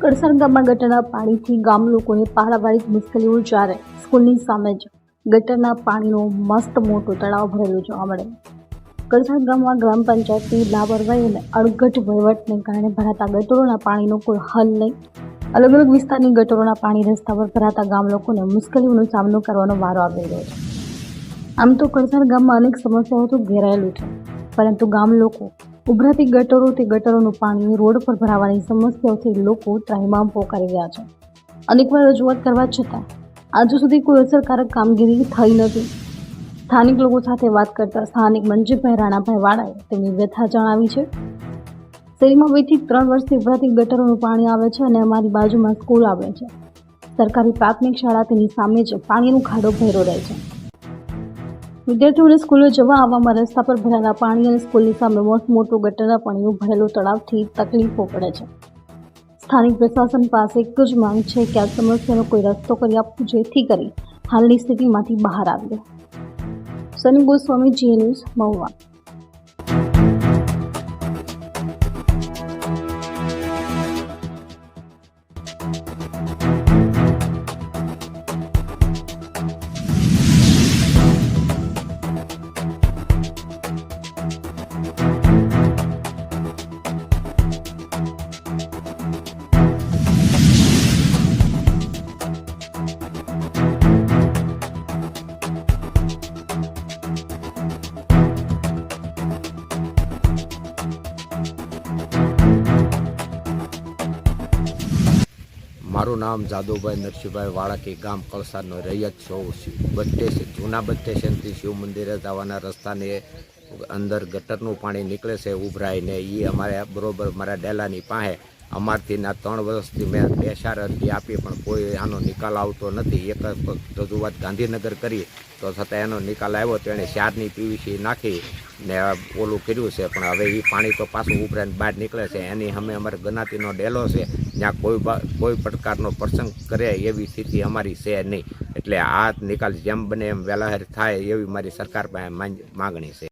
કડસણ ગામમાં ગટરના પાણીથી ગામ લોકોને પારાવારિક મુશ્કેલીઓ જ્યારે સ્કૂલની સામે જ ગટરના પાણીનો મસ્ત મોટો તળાવ ભરેલો જોવા મળે. કડસણ ગામમાં ગ્રામ પંચાયતની લાપરવાહી અને અણઘટ વહીવટને કારણે ભરાતા ગટરોના પાણીનો કોઈ હલ નહીં. અલગ અલગ વિસ્તારની ગટરોના પાણી રસ્તા પર ભરાતા ગામ લોકોને મુશ્કેલીઓનો સામનો કરવાનો વારો આવી રહ્યો છે. આમ તો કડસણ ગામમાં અનેક સમસ્યાઓથી ઘેરાયેલું છે, પરંતુ ગામ લોકો ઉભરાતી ગટરોથી ગટરોનું પાણી રોડ પર ભરાવાની સમસ્યાઓથી લોકો ત્રાહિમામ પોકારી ગયા છે. અનેકવાર રજૂઆત કરવા છતાં, આજુ સુધી કોઈ અસરકારક કામગીરી થઈ નથી. સ્થાનિક લોકો સાથે વાત કરતા સ્થાનિક મંજીભાઈ રાણાભાઈ વાળાએ તેમની વ્યથા જણાવી છે. શેરીમાં બેથી ત્રણ વર્ષથી ઉભરાતી ગટરોનું પાણી આવે છે અને અમારી બાજુમાં સ્કૂલ આવે છે. સરકારી પ્રાથમિક શાળા તેની સામે જ પાણીનો ખાડો ભેરો રહે છે. વિદ્યાર્થીઓને સ્કૂલે જવા આવવામાં રસ્તા પર ભરાયેલા પાણી અને સ્કૂલની સામે મોટું ગટરના પાણીનું ભરેલું તળાવથી તકલીફો પડે છે. સ્થાનિક પ્રશાસન પાસે એક જ માંગ છે કે આ સમસ્યાનો કોઈ રસ્તો કરી આપવો, જેથી કરી હાલની સ્થિતિમાંથી બહાર આવ્યો સની ગોસ્વામી જીએ ન્યૂઝ મહુવા. મારું નામ જાદુભાઈ નરસિંહભાઈ વાળાકી, ગામ કળસાનો રૈયત છું. બટ્ટે છે, જૂના બટ્ટે સ્ટેશનથી શિવ મંદિરે જવાના રસ્તાને અંદર ગટરનું પાણી નીકળે છે, ઉભરાઈને. એ અમારે બરાબર મારા ડેલાની પાસે અમારથી ના ત્રણ વર્ષથી મેં બે ચાર અરજી આપી, પણ કોઈ આનો નિકાલ આવતો નથી. એક રજૂઆત ગાંધીનગર કરી, તો છતાં એનો નિકાલ આવ્યો, તો એણે ચારની પીવીસી નાખી ને ઓલું કર્યું છે. પણ હવે એ પાણી તો પાછું ઉભરાઈને બહાર નીકળે છે. એની અમે અમારે ગનાતીનો ડેલો છે. જ્યાં કોઈ કોઈ પ્રકારનો પ્રસંગ કરે એવી સ્થિતિ અમારી છે નહીં. એટલે આ નિકાલ જેમ બને એમ વહેલાહર થાય એવી મારી સરકાર પાસે માંગણી છે.